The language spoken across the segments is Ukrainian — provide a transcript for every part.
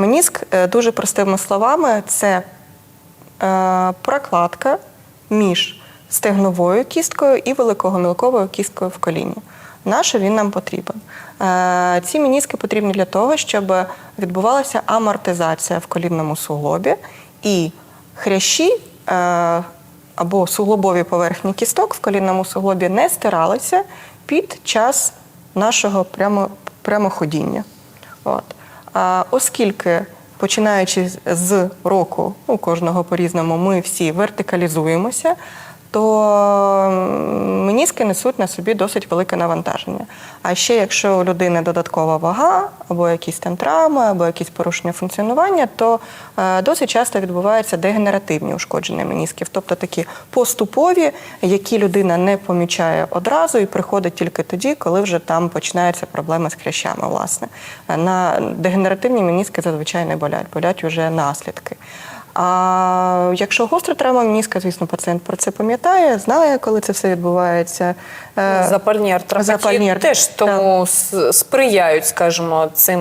Меніск е, дуже простими словами це е, прокладка між стегновою кісткою і великогомілковою кісткою в коліні. Нащо він нам потрібен? Е, Ці мініски потрібні для того, щоб відбувалася амортизація в колінному суглобі і хрящі або суглобові поверхні кісток в колінному суглобі не стиралися під час нашого прямо, прямоходіння. От. А, оскільки починаючи з- року, у кожного по-різному, ми всі вертикалізуємося, то меніски несуть на собі досить велике навантаження. А ще якщо у людини додаткова вага, або якісь там травми, або якісь порушення функціонування, то е, досить часто відбуваються дегенеративні ушкодження менісків, тобто такі поступові, які людина не помічає одразу і приходить тільки тоді, коли вже там починаються проблеми з хрящами. Власне Е, на дегенеративні меніски зазвичай не болять, болять вже наслідки. А якщо гостра травма меніска, звісно, пацієнт про це пам'ятає, знає, коли це все відбувається. Е, Запальні артеропатії запальні ар- теж тому с- сприяють, скажімо, цим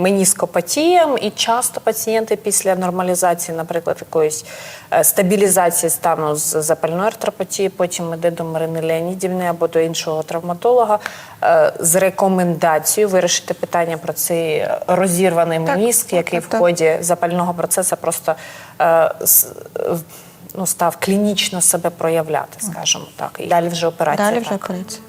меніскопатіям. І часто пацієнти після нормалізації, наприклад, якоїсь е, стабілізації стану з запальної артеропатії, потім йде до Марини Леонідівни або до іншого травматолога е, з рекомендацією вирішити питання про цей розірваний Так, меніск, який так, в так. ході запального процесу просто ну, став клінічно себе проявляти, скажімо так. І далі вже операція. Далі вже так. операція.